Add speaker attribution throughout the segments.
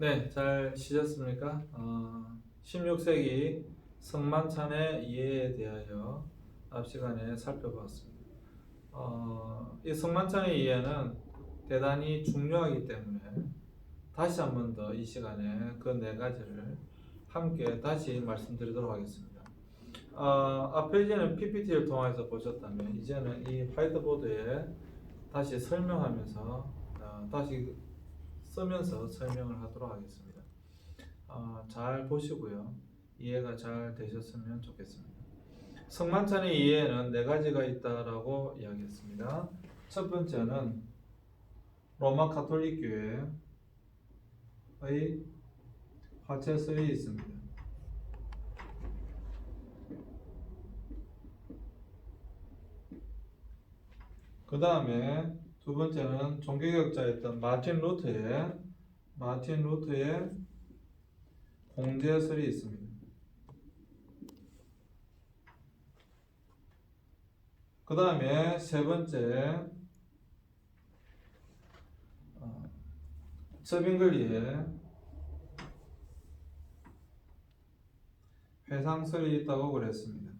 Speaker 1: 네, 잘 쉬셨습니까? 어, 16세기 성만찬의 이해에 대하여 앞 시간에 살펴봤습니다. 어, 이 성만찬의 이해는 대단히 중요하기 때문에 다시 한 번 더 이 시간에 그 네 가지를 함께 다시 말씀드리도록 하겠습니다. 어, 앞에 이제는 PPT를 통해서 보셨다면 이제는 이 화이트보드에 다시 설명하면서 어, 다시 쓰면서 설명을 하도록 하겠습니다. 어, 잘 보시고요. 이해가 잘 되셨으면 좋겠습니다. 성만찬의 이해에는 네 가지가 있다라고 이야기했습니다. 첫 번째는 로마 가톨릭 교회의 화채설이 있습니다. 그 다음에 두 번째는 종교개혁자였던 마틴 루터의 마틴 루터의 공제설이 있습니다. 그 다음에 세 번째 어, 서빙글리의 회상설이 있다고 그랬습니다.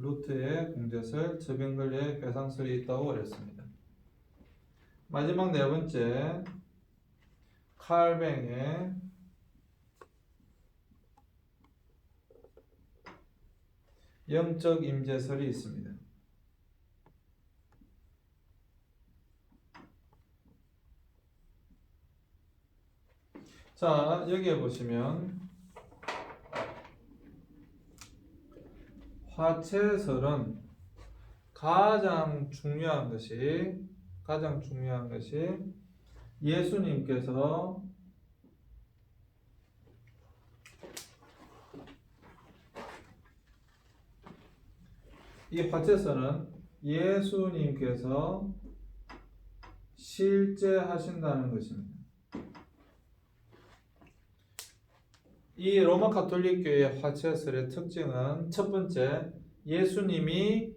Speaker 1: 루트의 공제설, 저병글의 배상설이 있다고 그랬습니다. 마지막 네 번째, 칼뱅의 영적 임재설이 있습니다. 자, 여기에 보시면 화채설은 가장 중요한 것이 가장 중요한 것이 예수님께서 이 화채설은 예수님께서 실제 하신다는 것입니다. 이 로마 가톨릭 교회의 화채설의 특징은 첫 번째 예수님이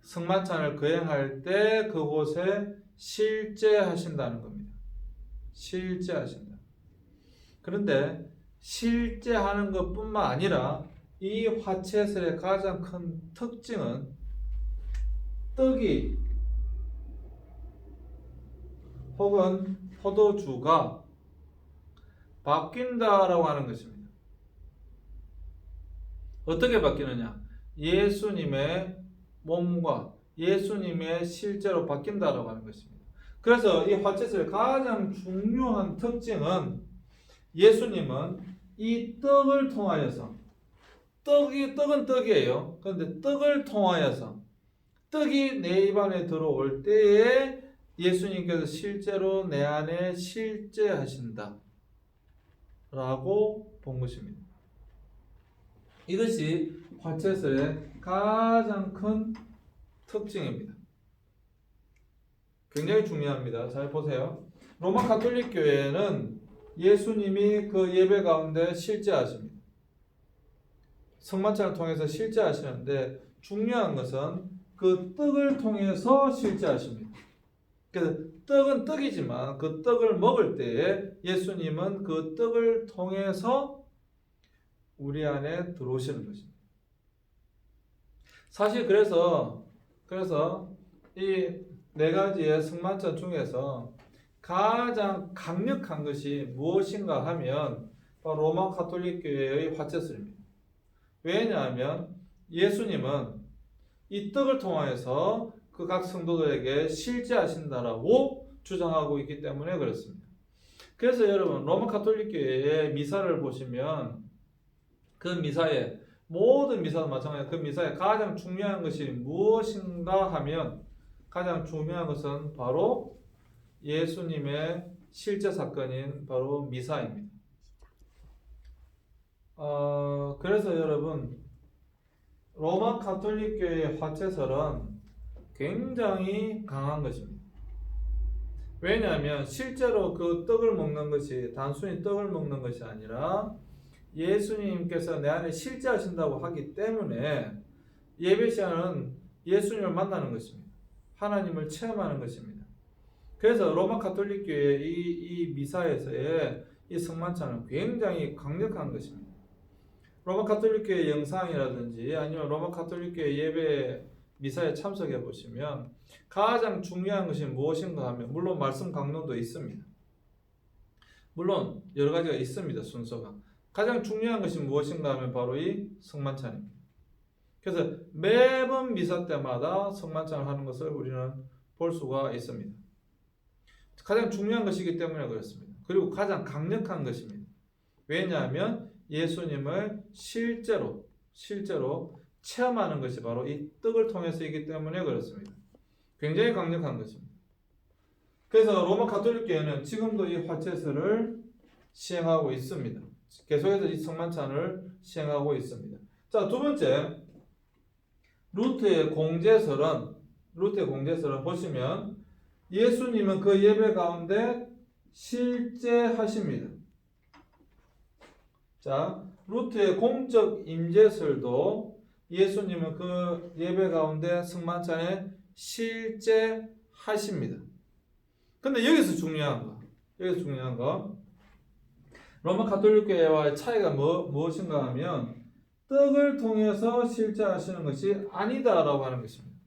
Speaker 1: 성만찬을 거행할 때 그곳에 실제 하신다는 겁니다. 실제 하신다. 그런데 실제 하는 것뿐만 아니라 이 화채설의 가장 큰 특징은 떡이 혹은 포도주가 바뀐다라고 하는 것입니다. 어떻게 바뀌느냐? 예수님의 몸과 예수님의 실제로 바뀐다라고 하는 것입니다. 그래서 이 화채설의 가장 중요한 특징은 예수님은 이 떡을 통하여서 떡이 떡은 떡이에요. 그런데 떡을 통하여서 떡이 내 입안에 들어올 때에 예수님께서 실제로 내 안에 실제하신다. 라고 본 것입니다. 이것이 화채설의 가장 큰 특징입니다. 굉장히 중요합니다. 잘 보세요. 로마 가톨릭 교회는 예수님이 그 예배 가운데 실제하십니다. 성만찬을 통해서 실제하시는데 중요한 것은 그 떡을 통해서 실제하십니다. 그래서 떡은 떡이지만 그 떡을 먹을 때에 예수님은 그 떡을 통해서 우리 안에 들어오시는 것입니다. 사실 그래서 그래서 이 네 가지의 성만찬 중에서 가장 강력한 것이 무엇인가 하면 로마 가톨릭 교회의 화채설입니다. 왜냐하면 예수님은 이 떡을 통하여서 그 각 성도들에게 실제하신다라고 주장하고 있기 때문에 그렇습니다. 그래서 여러분 로마 가톨릭 교회의 미사를 보시면 그 미사에 모든 미사도 마찬가지로 그 미사에 가장 중요한 것이 무엇인가 하면 가장 중요한 것은 바로 예수님의 실제 사건인 바로 미사입니다. 어, 그래서 여러분 로마 가톨릭 교회의 화채설은 굉장히 강한 것입니다. 왜냐하면 실제로 그 떡을 먹는 것이 단순히 떡을 먹는 것이 아니라 예수님께서 내 안에 실제하신다고 하기 때문에 예배 시간은 예수님을 만나는 것입니다. 하나님을 체험하는 것입니다. 그래서 로마 가톨릭 교회 이, 이 미사에서의 이 성만찬은 굉장히 강력한 것입니다. 로마 가톨릭 교회 영상이라든지 아니면 로마 가톨릭 교회 예배 미사에 참석해 보시면 가장 중요한 것이 무엇인가 하면 물론 말씀 강론도 있습니다. 물론 여러 가지가 있습니다. 순서가. 가장 중요한 것이 무엇인가 하면 바로 이 성만찬입니다. 그래서 매번 미사 때마다 성만찬을 하는 것을 우리는 볼 수가 있습니다. 가장 중요한 것이기 때문에 그렇습니다. 그리고 가장 강력한 것입니다. 왜냐하면 예수님을 실제로 실제로 체험하는 것이 바로 이 떡을 통해서이기 때문에 그렇습니다. 굉장히 강력한 것입니다. 그래서 로마 가톨릭 교회는 지금도 이 화채설을 시행하고 있습니다. 계속해서 이 성만찬을 시행하고 있습니다. 자, 두 번째 루트의 공제설은 루트의 공제설은 보시면 예수님은 그 예배 가운데 실제 하십니다. 자, 루트의 공적 임재설도 예수님은 그 예배 가운데 승만찬에 실제 하십니다. 근데 여기서 중요한 거, 여기서 중요한 거, 로마 가톨릭 교회와의 차이가 뭐, 무엇인가 하면 떡을 통해서 실제 하시는 것이 아니다라고 하는 것입니다.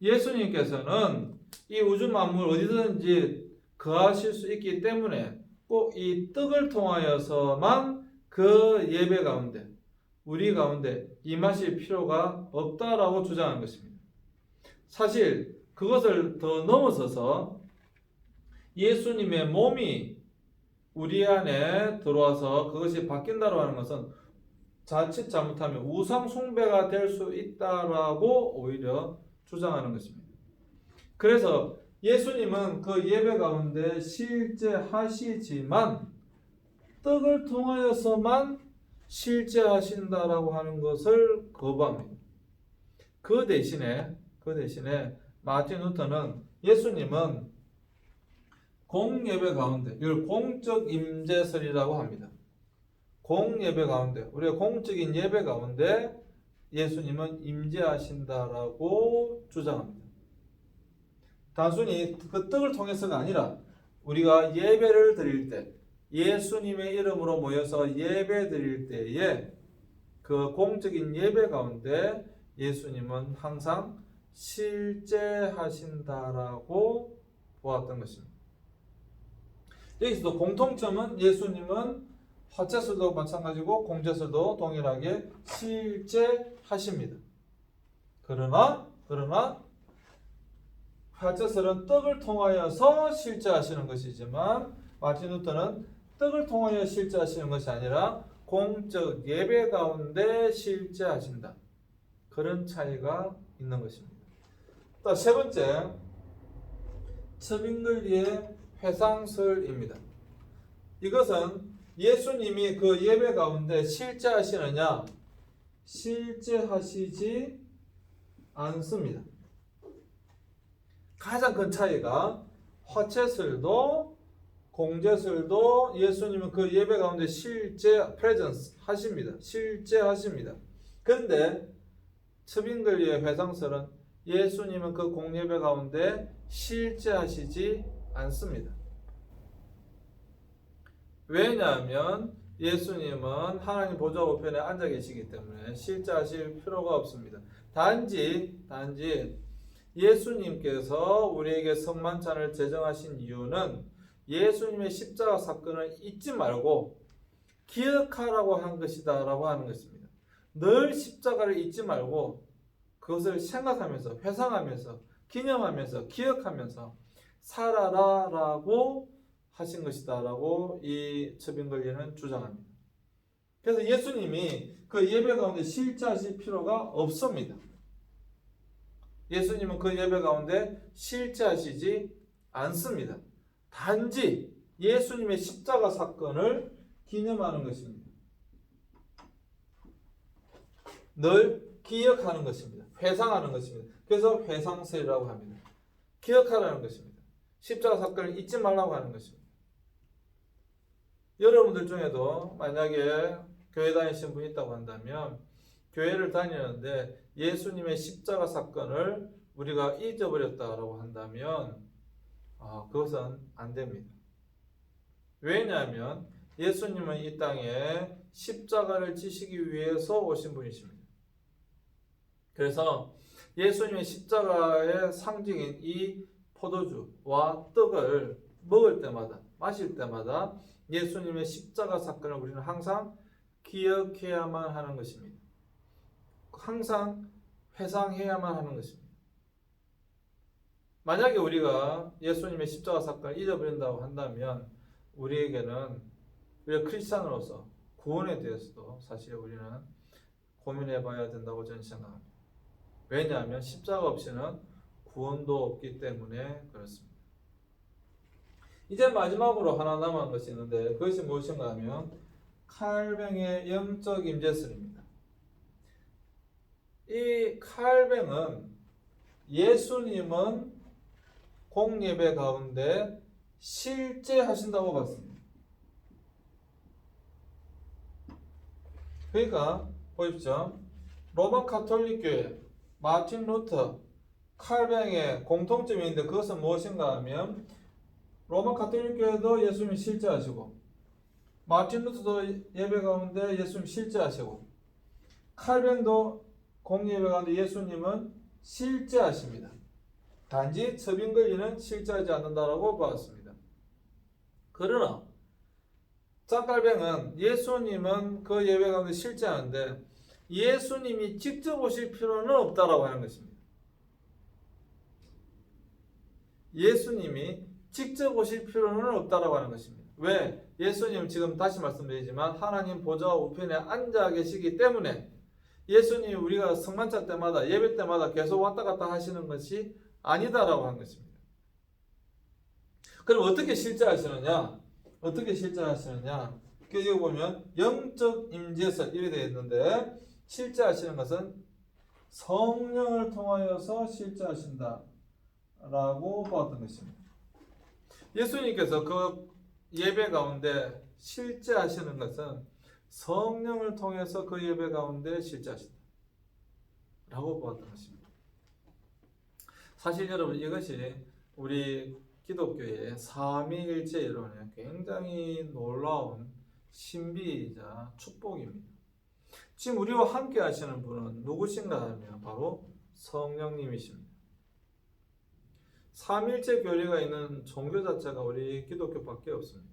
Speaker 1: 예수님께서는 이 우주 만물 어디든지 거하실 수 있기 때문에 꼭 이 떡을 통하여서만 그 예배 가운데 우리 가운데 임하실 필요가 없다라고 주장한 것입니다. 사실 그것을 더 넘어서서 예수님의 몸이 우리 안에 들어와서 그것이 바뀐다고 하는 것은 자칫 잘못하면 우상 숭배가 될 수 있다라고 오히려 주장하는 것입니다. 그래서 예수님은 그 예배 가운데 실제 하시지만 떡을 통하여서만 실제 하신다라고 하는 것을 거부합니다. 그 대신에 그 대신에 마틴 루터는 예수님은 공예배 가운데 이걸 공적 임재설이라고 합니다. 공예배 가운데 우리가 공적인 예배 가운데 예수님은 임재하신다라고 주장합니다. 단순히 그 떡을 통해서가 아니라 우리가 예배를 드릴 때 예수님의 이름으로 모여서 예배 드릴 때에 그 공적인 예배 가운데 예수님은 항상 실제하신다라고 보았던 것입니다. 여기서도 공통점은 예수님은 화채술도 마찬가지고 공제술도 동일하게 실제 하십니다. 그러나 그러나 화채술은 떡을 통하여서 실제 하시는 것이지만 마틴 루터는 떡을 통하여 실제 하시는 것이 아니라 공적 예배 가운데 실제 하신다. 그런 차이가 있는 것입니다. 또 세 번째, 서빙글리의 회상설입니다. 이것은 예수님이 그 예배 가운데 실제하시느냐, 실제하시지 않습니다. 가장 큰 차이가 화채설도 공제설도 예수님은 그 예배 가운데 실제 프레젠스 하십니다. 실제 하십니다. 그런데 츠빙글리의 회상설은 예수님은 그 공예배 가운데 실제 하시지 않습니다. 왜냐하면 예수님은 하나님 보좌 우편에 앉아 계시기 때문에 실제 하실 필요가 없습니다. 단지 단지 예수님께서 우리에게 성만찬을 제정하신 이유는 예수님의 십자가 사건을 잊지 말고 기억하라고 한 것이다라고 하는 것입니다. 늘 십자가를 잊지 말고 그것을 생각하면서 회상하면서 기념하면서 기억하면서 살아라라고 하신 것이다라고 이 첩인걸리는 주장합니다. 그래서 예수님이 그 예배 가운데 실제하실 필요가 없습니다. 예수님은 그 예배 가운데 실제하시지 않습니다. 단지 예수님의 십자가 사건을 기념하는 것입니다. 늘 기억하는 것입니다. 회상하는 것입니다. 그래서 회상설이라고 합니다. 기억하라는 것입니다. 십자가 사건을 잊지 말라고 하는 것입니다. 여러분들 중에도 만약에 교회 다니시는 분이 있다고 한다면 교회를 다니는데 예수님의 십자가 사건을 우리가 잊어버렸다라고 한다면 아, 그것은 안 됩니다. 왜냐하면 예수님은 이 땅에 십자가를 지시기 위해서 오신 분이십니다. 그래서 예수님의 십자가의 상징인 이 포도주와 떡을 먹을 때마다 마실 때마다 예수님의 십자가 사건을 우리는 항상 기억해야만 하는 것입니다. 항상 회상해야만 하는 것입니다. 만약에 우리가 예수님의 십자가 사건을 잊어버린다고 한다면 우리에게는 우리가 크리스찬으로서 구원에 대해서도 사실 우리는 고민해 봐야 된다고 저는 생각합니다. 왜냐하면 십자가 없이는 구원도 없기 때문에 그렇습니다. 이제 마지막으로 하나 남은 것이 있는데 그것이 무엇인가 하면 칼뱅의 영적 임재설입니다. 이 칼뱅은 예수님은 공예배 가운데 실제 하신다고 봤습니다. 그러니까 보십시오. 로마 카톨릭 교회 마틴 루터 칼뱅의 공통점이 있는데 그것은 무엇인가 하면 로마 카톨릭 교회도 예수님 실제하시고 마틴 루터도 예배 가운데 예수님 실제하시고 칼뱅도 공예배 가운데 예수님은 실제하십니다. 단지 첩인걸리는 실제하지 않는다라고 봤습니다. 그러나 짝갈뱅은 예수님은 그 예배 가운데 실제하는데 예수님이 직접 오실 필요는 없다라고 하는 것입니다. 예수님이 직접 오실 필요는 없다라고 하는 것입니다. 왜? 예수님 지금 다시 말씀드리지만 하나님 보좌 우편에 앉아 계시기 때문에 예수님이 우리가 성만찬 때마다 예배 때마다 계속 왔다 갔다 하시는 것이 아니다라고 하는 것입니다. 그럼 어떻게 실제하시느냐? 어떻게 실제하시느냐? 그 여기 보면 영적 임재설 이렇게 되어 있는데 실제하시는 것은 성령을 통하여서 실제하신다라고 보았던 것입니다. 예수님께서 그 예배 가운데 실제하시는 것은 성령을 통해서 그 예배 가운데 실제하신다. 라고 보았던 것입니다. 사실 여러분 이것이 우리 기독교의 삼위일체 이론의 굉장히 놀라운 신비이자 축복입니다. 지금 우리와 함께 하시는 분은 누구신가 하면 바로 성령님이십니다. 삼일체 교리가 있는 종교 자체가 우리 기독교밖에 없습니다.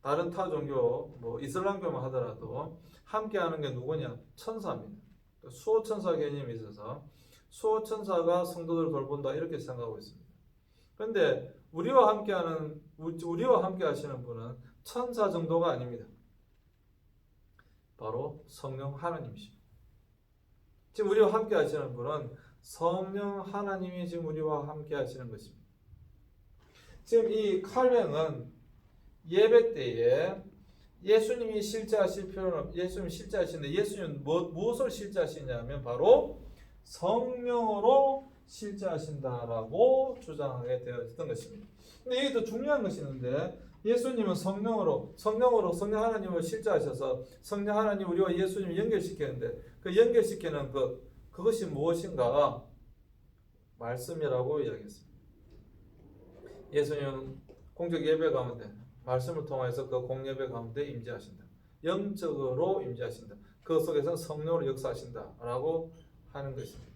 Speaker 1: 다른 타 종교, 뭐 이슬람교만 하더라도 함께 하는 게 누구냐? 천사입니다. 수호 천사 개념이 있어서 수호 천사가 성도들을 돌본다 이렇게 생각하고 있습니다. 그런데 우리와 함께하는 우리와 함께 하시는 분은 천사 정도가 아닙니다. 바로 성령 하나님이십니다. 지금 우리와 함께 하시는 분은 성령 하나님이 지금 우리와 함께 하시는 것입니다. 지금 이 칼뱅은 예배 때에 예수님이 실제하실 필요는 예수님이 실제하시는데 예수님은 뭐, 무엇을 실제하시냐면 바로 성령으로 실제하신다라고 주장하게 되었던 것입니다. 근데 여기 더 중요한 것이 있는데 예수님은 성령으로 성령으로 성령 하나님을 실제하셔서 성령 하나님 우리와 예수님을 연결시키는데 그 연결시키는 그 그것이 무엇인가 말씀이라고 이야기했습니다. 예수님은 공적 예배 가운데 말씀을 통해서 그 공예배 가운데 임재하신다. 영적으로 임재하신다. 그 속에서 성령으로 역사하신다라고 하는 것입니다.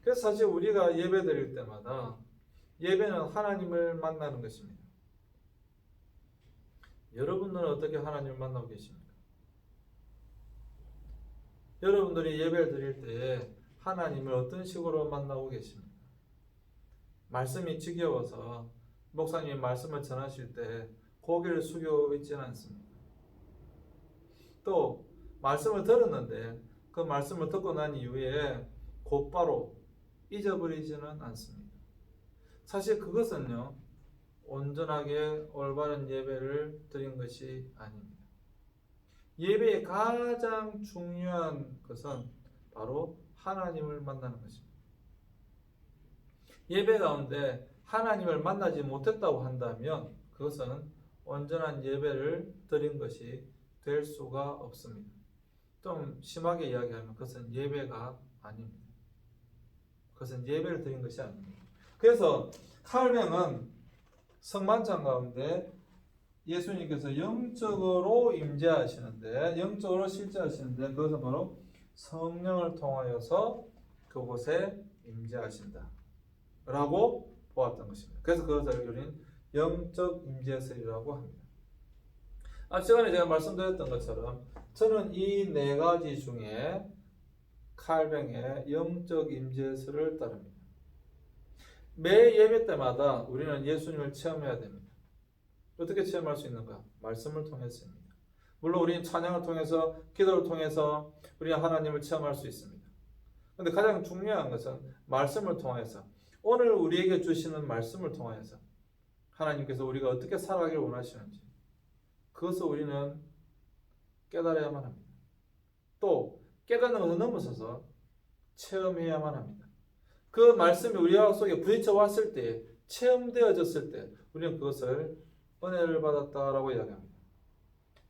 Speaker 1: 그래서 사실 우리가 예배 드릴 때마다 예배는 하나님을 만나는 것입니다. 여러분들은 어떻게 하나님을 만나고 계십니까? 여러분들이 예배를 드릴 때 하나님을 어떤 식으로 만나고 계십니까? 말씀이 지겨워서 목사님이 말씀을 전하실 때 고개를 숙여 있지는 않습니다. 또 말씀을 들었는데 그 말씀을 듣고 난 이후에 곧바로 잊어버리지는 않습니다. 사실 그것은요, 온전하게 올바른 예배를 드린 것이 아닙니다. 예배의 가장 중요한 것은 바로 하나님을 만나는 것입니다. 예배 가운데 하나님을 만나지 못했다고 한다면 그것은 온전한 예배를 드린 것이 될 수가 없습니다. 좀 심하게 이야기하면 그것은 예배가 아닙니다. 그것은 예배를 드린 것이 아닙니다. 그래서 칼뱅은 성만찬 가운데 예수님께서 영적으로 임재하시는데 영적으로 실제하시는데 그것은 바로 성령을 통하여서 그곳에 임재하신다. 라고 보았던 것입니다. 그래서 그것을 우리는 영적 임재설이라고 합니다. 앞 시간에 제가 말씀드렸던 것처럼 저는 이 네 가지 중에 칼뱅의 영적 임재설을 따릅니다. 매 예배 때마다 우리는 예수님을 체험해야 됩니다. 어떻게 체험할 수 있는가? 말씀을 통해서입니다. 물론 우리는 찬양을 통해서, 기도를 통해서 우리는 하나님을 체험할 수 있습니다. 근데 가장 중요한 것은 말씀을 통해서 오늘 우리에게 주시는 말씀을 통해서 하나님께서 우리가 어떻게 살아가길 원하시는지 그것을 우리는 깨달아야만 합니다. 또 깨닫는 것을 넘어서서 체험해야만 합니다. 그 말씀이 우리 속에 부딪혀 왔을 때, 체험되어졌을 때, 우리는 그것을 은혜를 받았다라고 이야기합니다.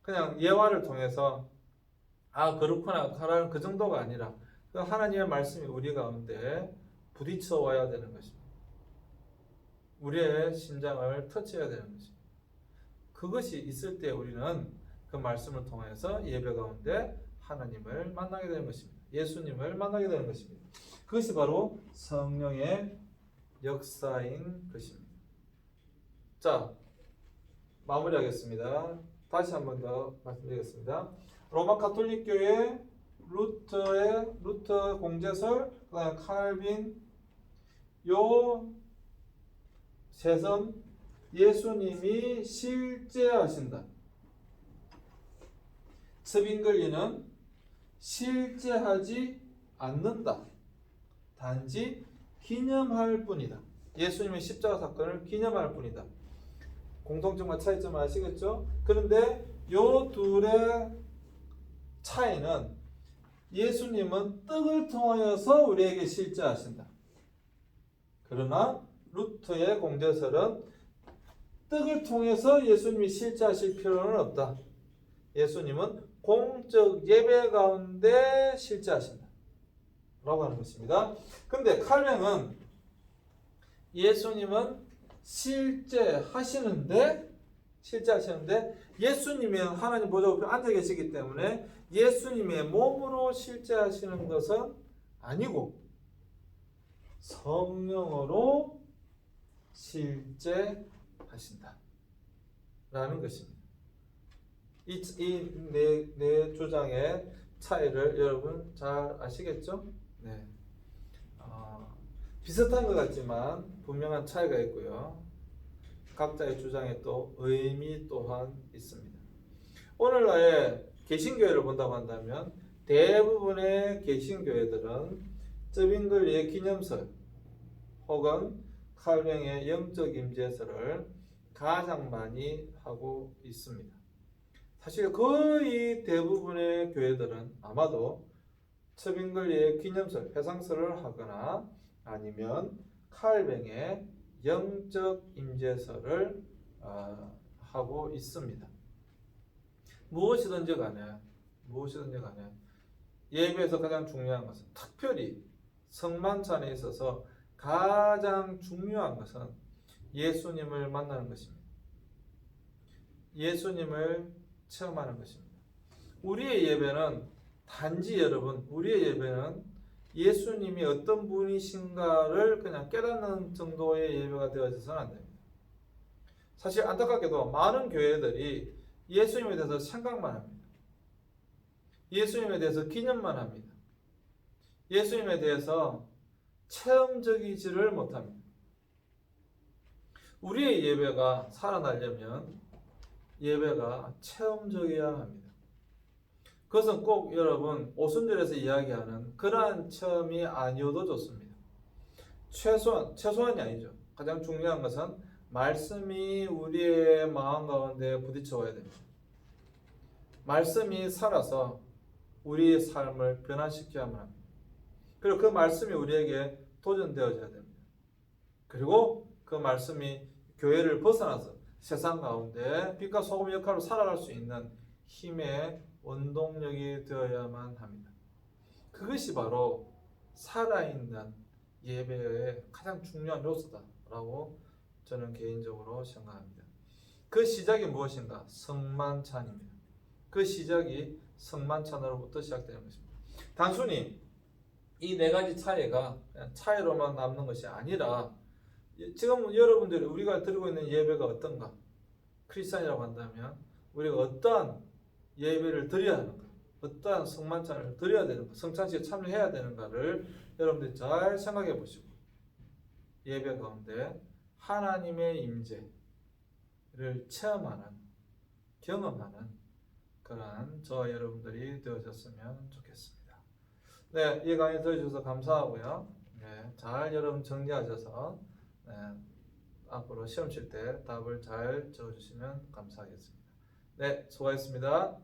Speaker 1: 그냥 예화를 통해서 아 그렇구나 하라는 그 정도가 아니라 그 하나님의 말씀이 우리 가운데 부딪혀 와야 되는 것입니다. 우리의 심장을 터치해야 되는 것입니다. 그것이 있을 때 우리는 그 말씀을 통해서 예배 가운데 하나님을 만나게 되는 것입니다. 예수님을 만나게 되는 것입니다. 그것이 바로 성령의 역사인 것입니다. 자, 마무리하겠습니다. 다시 한 번 더 말씀드리겠습니다. 로마 가톨릭 교회 루터의 루터 공제설, 그다음 칼빈 요 세선 예수님이 실제하신다. 스빙글리는 실제하지 않는다. 단지 기념할 뿐이다. 예수님의 십자가 사건을 기념할 뿐이다. 공통점과 차이점을 아시겠죠? 그런데 요 둘의 차이는 예수님은 떡을 통하여서 우리에게 실제하신다. 그러나 루터의 공제설은 떡을 통해서 예수님이 실제하실 필요는 없다. 예수님은 공적 예배 가운데 실제하신다. 라고 하는 것입니다. 근데 칼뱅은 예수님은 실제 하시는데 실제 하시는데 예수님이 하나님 보좌 앉아 계시기 때문에 예수님의 몸으로 실제 하시는 것은 아니고 성령으로 실제 하신다. 라는 것입니다. 이네 네 주장의 차이를 여러분 잘 아시겠죠? 네. 어, 비슷한 것 같지만 분명한 차이가 있고요. 각자의 주장에 또 의미 또한 있습니다. 오늘날의 개신교회를 본다고 한다면 대부분의 개신교회들은 저빙글리의 기념설 혹은 칼뱅의 영적 임재설을 가장 많이 하고 있습니다. 사실 거의 대부분의 교회들은 아마도 첩인글리의 기념설, 회상설을 하거나 아니면 칼뱅의 영적 임재설을 어, 하고 있습니다. 무엇이든지 간에 무엇이든지 간에 예배에서 가장 중요한 것은 특별히 성만찬에 있어서 가장 중요한 것은 예수님을 만나는 것입니다. 예수님을 체험하는 것입니다. 우리의 예배는 단지 여러분, 우리의 예배는 예수님이 어떤 분이신가를 그냥 깨닫는 정도의 예배가 되어져서는 안 됩니다. 사실 안타깝게도 많은 교회들이 예수님에 대해서 생각만 합니다. 예수님에 대해서 기념만 합니다. 예수님에 대해서 체험적이지를 못합니다. 우리의 예배가 살아나려면 예배가 체험적이어야 합니다. 그것은 꼭 여러분 오순절에서 이야기하는 그러한 체험이 아니어도 좋습니다. 최소한 최소한이 아니죠. 가장 중요한 것은 말씀이 우리의 마음 가운데 부딪혀야 됩니다. 말씀이 살아서 우리의 삶을 변화시켜야만 합니다. 그리고 그 말씀이 우리에게 도전되어져야 됩니다. 그리고 그 말씀이 교회를 벗어나서 세상 가운데 빛과 소금 역할로 살아갈 수 있는 힘의 원동력이 되어야만 합니다. 그것이 바로 살아있는 예배의 가장 중요한 요소다라고 저는 개인적으로 생각합니다. 그 시작이 무엇인가? 성만찬입니다. 그 시작이 성만찬으로부터 시작되는 것입니다. 단순히 이 네 가지 차이가 차이로만 남는 것이 아니라 지금 여러분들이 우리가 드리고 있는 예배가 어떤가? 크리스찬이라고 한다면 우리가 어떠한 예배를 드려야 하는가? 어떠한 성만찬을 드려야 되는가? 성찬식에 참여해야 되는가를 여러분들이 잘 생각해 보시고 예배 가운데 하나님의 임재를 체험하는 경험하는 그러한 저와 여러분들이 되어졌으면 좋겠습니다. 네, 이 강의 들어주셔서 감사하고요. 네, 잘 여러분 정리하셔서 네, 앞으로 시험 칠 때 답을 잘 적어주시면 감사하겠습니다. 네, 수고하셨습니다.